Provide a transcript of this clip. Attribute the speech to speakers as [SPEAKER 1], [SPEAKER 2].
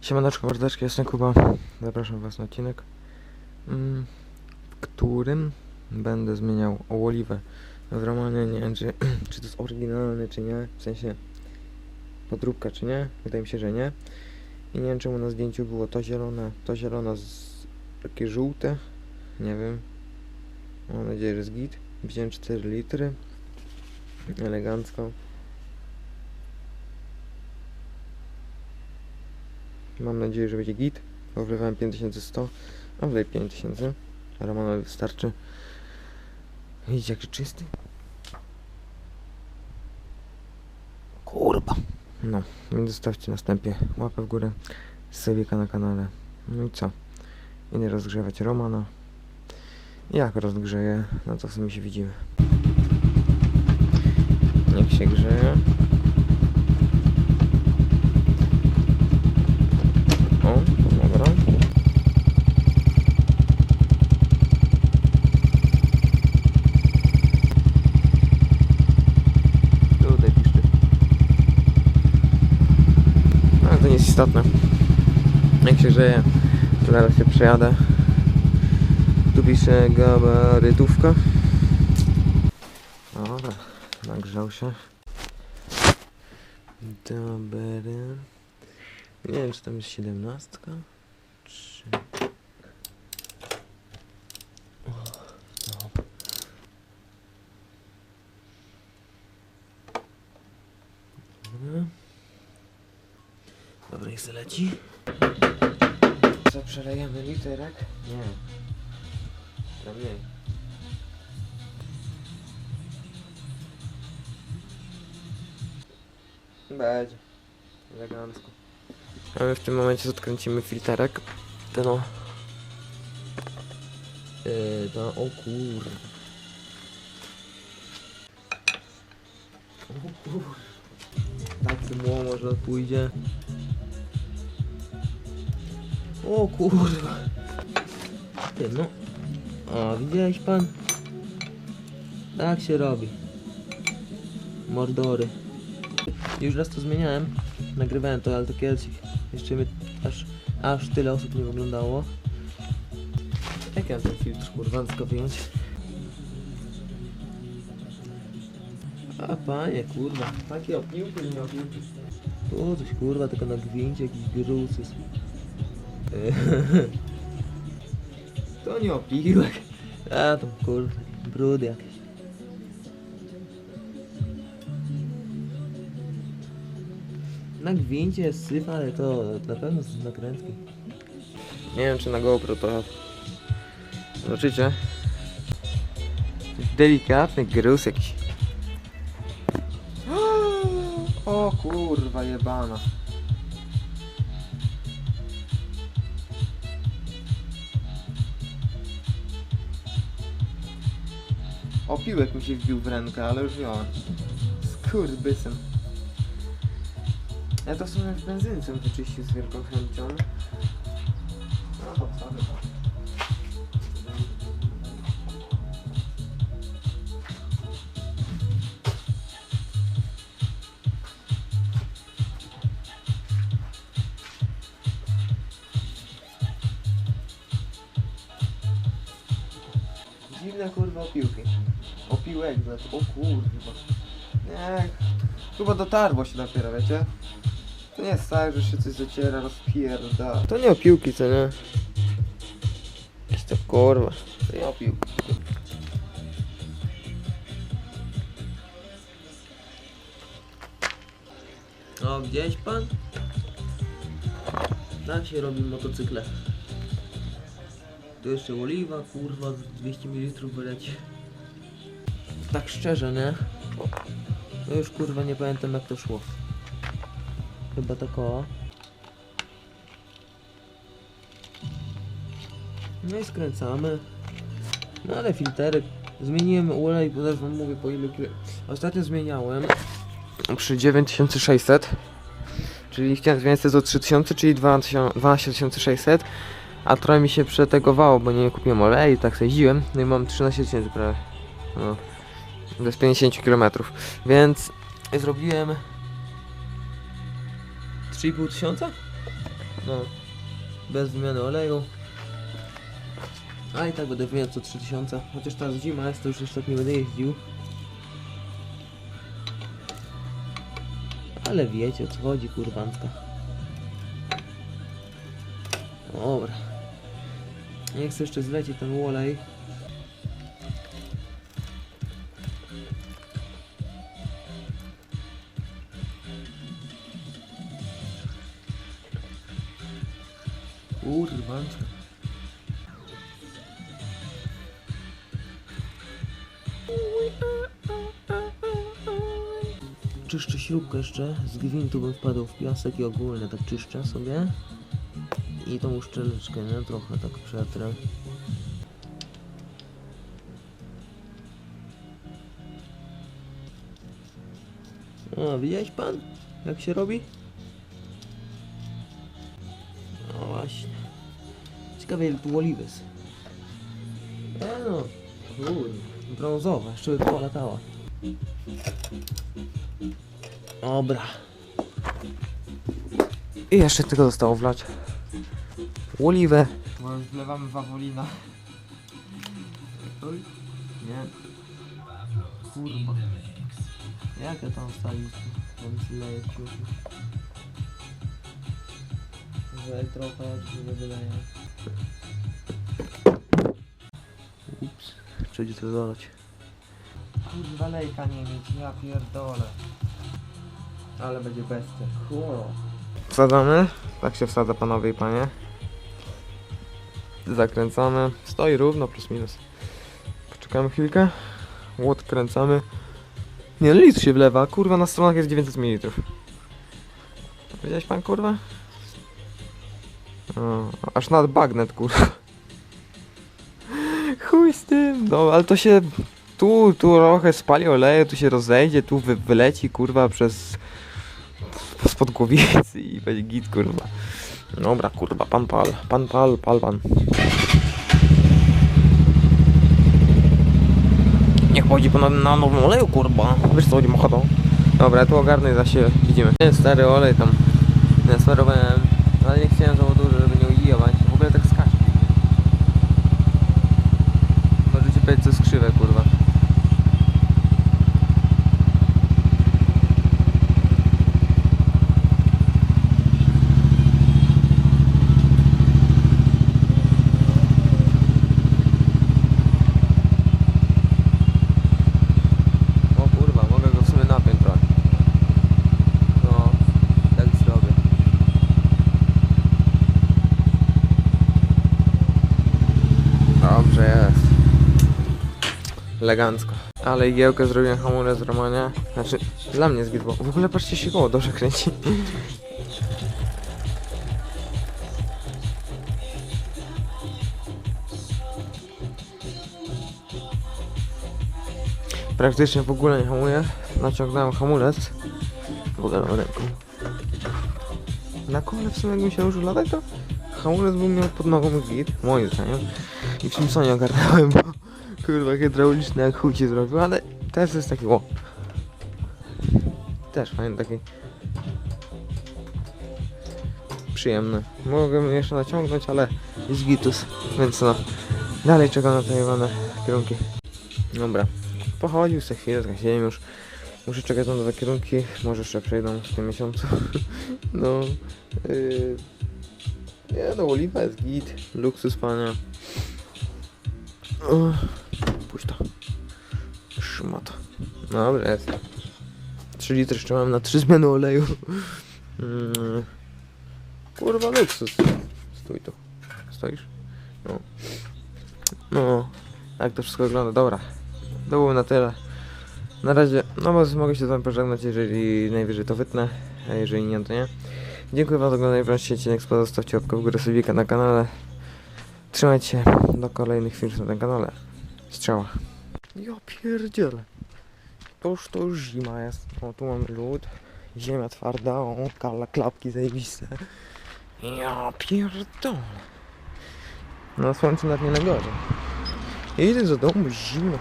[SPEAKER 1] Siemaneczko, mordeczki, jestem Kuba. Zapraszam Was na odcinek, mm, w którym będę zmieniał oliwę w Romanie. Nie wiem, czy, czy to jest oryginalny, czy nie. W sensie podróbka, czy nie. Wydaje mi się, że nie. I nie wiem, czemu na zdjęciu było to zielone, to zielone, z, takie żółte. Nie wiem. Mam nadzieję, że z git. Wziąłem 4 litry. Elegancko. Mam nadzieję, że będzie git. Bo wlewałem 5100, a wlej 5000. A Romanowi wystarczy. Widzicie, jaki czysty? Kurwa. No, więc zostawcie następnie łapę w górę, subika na kanale. No i co? Idę rozgrzewać Romana. Jak rozgrzeję, no to w sumie się widzimy. Niech się grzeje. O, dobra. Tutaj piszczy. To nie jest istotne. Jak się grzeje, to zaraz się przejadę. Tu pisze gabarytówka. Dobra, nagrzał się. Dobra. Nie wiem, czy tam jest siedemnastka. Czy... O, dobra. Dobra. Dobra, niech leci. Co, przelejemy literek? Nie. Na mniej. Będzie. Elegancko. A my w tym momencie odkręcimy filterek. Ten o. Yy, to, o kur... O kur... Tak może pójdzie. O kurwa. Ty no. O, widziałeś pan? Tak się robi. Mordory. Już raz to zmieniałem. Nagrywałem to, ale to kiedyś jeszcze mnie aż, aż tyle osób nie oglądało. Jak ja ten filtr kurwa tylko wyjąć? A panie kurwa, takie opiłki nie opiłki. Tu coś kurwa, tylko na gwincie jakiś gruz jest. To nie opiłek. A tam kurwa, brud jakieś. Na gwincie jest syf, ale to na pewno z nakrętki. Nie wiem czy na GoPro to zobaczycie. Delikatny gruz jakiś. O kurwa jebana. Opiłek mi się wbił w rękę, ale już wziąłem. Skurwysyn. Ja to w sumie w benzynce wyczyścił z wielką chęcią. No to to. Dziwne kurwa opiłki. Opiłek, znaczy, o kurwa. Nie, chyba dotarło się dopiero, wiecie? To nie jest tak, że się coś zaciera, rozpierda. To nie opiłki, co nie? Jakieś to kurwa. To nie opiłki. O, gdzieś pan? Tak się robi motocykle. Tu jeszcze oliwa, kurwa, z 200 ml wyleci. Tak szczerze, nie? No już kurwa nie pamiętam jak to szło. Chyba tak o. No i skręcamy. No ale filterek. Zmieniłem olej, bo też wam mówię po ilu kilo. Ostatnio zmieniałem. Przy 9600. Czyli chciałem zmieniać za 3000, czyli 12600. A trochę mi się przetegowało, bo nie kupiłem oleju, tak sobie jeździłem. No i mam 13 tysięcy prawie. No. Bez 50 km. Więc zrobiłem 3,5 tysiąca?
[SPEAKER 2] No. Bez wymiany oleju. A i tak będę wymieniał co 3000. Chociaż teraz zima jest, to już niestety nie będę jeździł. Ale wiecie o co chodzi, kurwanska. Dobra. Nie chcę jeszcze zlecieć ten olej. Czyszczę śrubkę jeszcze, z gwintu bym wpadł w piasek i ogólnie tak czyszczę sobie. I tą uszczeleczkę, nie? Trochę tak przetrę. O, widziałeś pan? Jak się robi? No właśnie. Ciekawe ile tu oliwy jest. E no, brązowa, jeszcze by polatała. Dobra.
[SPEAKER 1] I jeszcze tylko zostało wlać. Oliwę. Bo już wlewamy wawolina.
[SPEAKER 2] Oj. Nie. Kurwa. Jak ja tam wstawić? Tam się leje kruszy. Wlej trochę, się nie wyleje. Ups. Trzeba to dolać.
[SPEAKER 1] Kurwa lejka nie mieć, ja pierdolę. Ale będzie bestia. Chło. Wsadzamy. Tak się wsadza panowie i panie. Zakręcamy. Stoi równo, plus minus. Poczekamy chwilkę. Łód kręcamy. Nie, no litr się wlewa. Kurwa, na stronach jest 900 ml. Wiedziałeś pan, kurwa? O, aż nad bagnet, kurwa. Chuj z tym. No, ale to się tu, tu trochę spali oleje, tu się rozejdzie, tu wy, wyleci, kurwa, przez spod głowicy i będzie git, kurwa. Dobra, kurwa, pan pal, pan pal, pal pan. Niech chodzi na, na nowym oleju, kurwa. Wiesz co chodzi, mocha to. Dobra, tu ogarnę za się widzimy. Stary olej tam nasmarowałem, ale nie chciałem za dużo, żeby nie ujiwać. W ogóle tak skacze. Możecie powiedzieć, co jest krzywe, kurwa. O kurwa, mogę go w sumie napiąć trochę. No, tak zrobię. Dobrze jest. Elegancko. Ale igiełkę zrobiłem hamulec w Romanie. Znaczy, dla mnie zgidło. W ogóle patrzcie się koło dobrze kręci. Praktycznie w ogóle nie hamuję. Naciągnąłem hamulec. W ogóle mam ręką. Na kole w sumie jakbym się użył latać, to hamulec bym miał pod nogą git, moim zdaniem. W Simpsonie ogarnąłem, bo kurwa hydrauliczny jak chuj ci zrobił, ale też jest taki o. Też fajny taki. Przyjemny. Mogę jeszcze naciągnąć, ale jest gitus, więc no. Dalej czekam na te jebane kierunki. Dobra. Pochodził sobie chwilę, zgasiłem już. Muszę czekać na nowe kierunki, może jeszcze przejdą w tym miesiącu. no. Yy, nie no, oliwa jest git. Luksus pania. Puść to. Szmato. Dobra, jest. 3 litry mam na 3 zmiany oleju. Mm. Kurwa luksus. Stój tu. Stoisz? No. No. Jak to wszystko wygląda? Dobra. To było na tyle. Na razie, no bo mogę się z wami pożegnać, jeżeli najwyżej to wytnę, a jeżeli nie, to nie. Dziękuję wam za oglądanie, wreszcie odcinek, zostawcie łapkę w górę, subika na kanale. Trzymajcie do kolejnych filmów na tym kanale. Strzała. Ja pierdzielę. To już, to już zima jest. O, tu mamy lód. Ziemia twarda, o, kala, klapki zajebiste. Ja pierdolę. No słońce nawet nie najgorzej. Idę do domu, zimno.